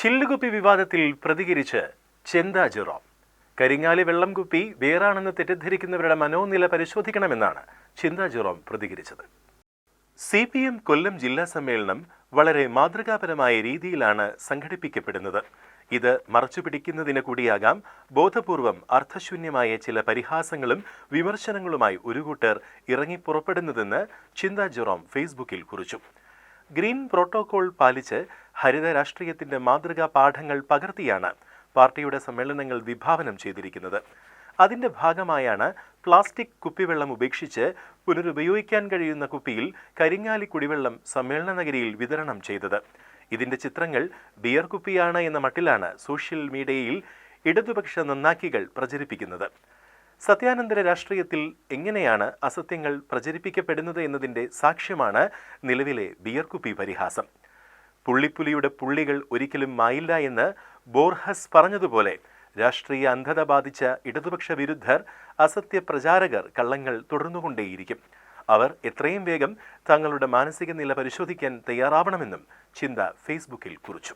ചില്ലുകുപ്പി വിവാദത്തിൽ പ്രതികരിച്ച് ചെന്ത ജെറോം. കരിങ്ങാലി വെള്ളം കുപ്പി വേറാണെന്ന് തെറ്റിദ്ധരിക്കുന്നവരുടെ മനോനില പരിശോധിക്കണമെന്നാണ് ചിന്ത ജെറോം പ്രതികരിച്ചത്. സി പി എം കൊല്ലം ജില്ലാ സമ്മേളനം വളരെ മാതൃകാപരമായ രീതിയിലാണ് സംഘടിപ്പിക്കപ്പെടുന്നത്. ഇത് മറച്ചുപിടിക്കുന്നതിന് കൂടിയാകാം ബോധപൂർവം അർത്ഥശൂന്യമായ ചില പരിഹാസങ്ങളും വിമർശനങ്ങളുമായി ഒരു കൂട്ടർ ഇറങ്ങിപ്പുറപ്പെടുന്നതെന്ന് ചിന്ത ജെറോം ഫേസ്ബുക്കിൽ കുറിച്ചു. ഗ്രീൻ പ്രോട്ടോകോൾ പാലിച്ച് ഹരിത രാഷ്ട്രീയത്തിന്റെ മാതൃകാ പാഠങ്ങൾ പകർത്തിയാണ് പാർട്ടിയുടെ സമ്മേളനങ്ങൾ വിഭാവനം ചെയ്തിരിക്കുന്നത്. അതിന്റെ ഭാഗമായാണ് പ്ലാസ്റ്റിക് കുപ്പിവെള്ളം ഉപേക്ഷിച്ച് പുനരുപയോഗിക്കാൻ കഴിയുന്ന കുപ്പിയിൽ കരിങ്ങാലി കുടിവെള്ളം സമ്മേളന നഗരിയിൽ വിതരണം ചെയ്തത്. ഇതിന്റെ ചിത്രങ്ങൾ ബിയർ കുപ്പിയാണ് എന്ന മട്ടിലാണ് സോഷ്യൽ മീഡിയയിൽ ഇടതുപക്ഷ നന്നാക്കികൾ പ്രചരിപ്പിക്കുന്നത്. സത്യാനന്തര രാഷ്ട്രീയത്തിൽ എങ്ങനെയാണ് അസത്യങ്ങൾ പ്രചരിപ്പിക്കപ്പെടുന്നത് എന്നതിന്റെ സാക്ഷ്യമാണ് നിലവിലെ ബിയർ കുപ്പി പരിഹാസം. പുള്ളിപ്പുലിയുടെ പുള്ളികൾ ഒരിക്കലും മായില്ല എന്ന് ബോർഹസ് പറഞ്ഞതുപോലെ രാഷ്ട്രീയ അന്ധത ബാധിച്ച ഇടതുപക്ഷ വിരുദ്ധർ അസത്യ പ്രചാരകർ കള്ളങ്ങൾ തുടർന്നുകൊണ്ടേയിരിക്കും. അവർ എത്രയും വേഗം തങ്ങളുടെ മാനസിക നില പരിശോധിക്കാൻ തയ്യാറാവണമെന്നും ചിന്ത ഫേസ്ബുക്കിൽ കുറിച്ചു.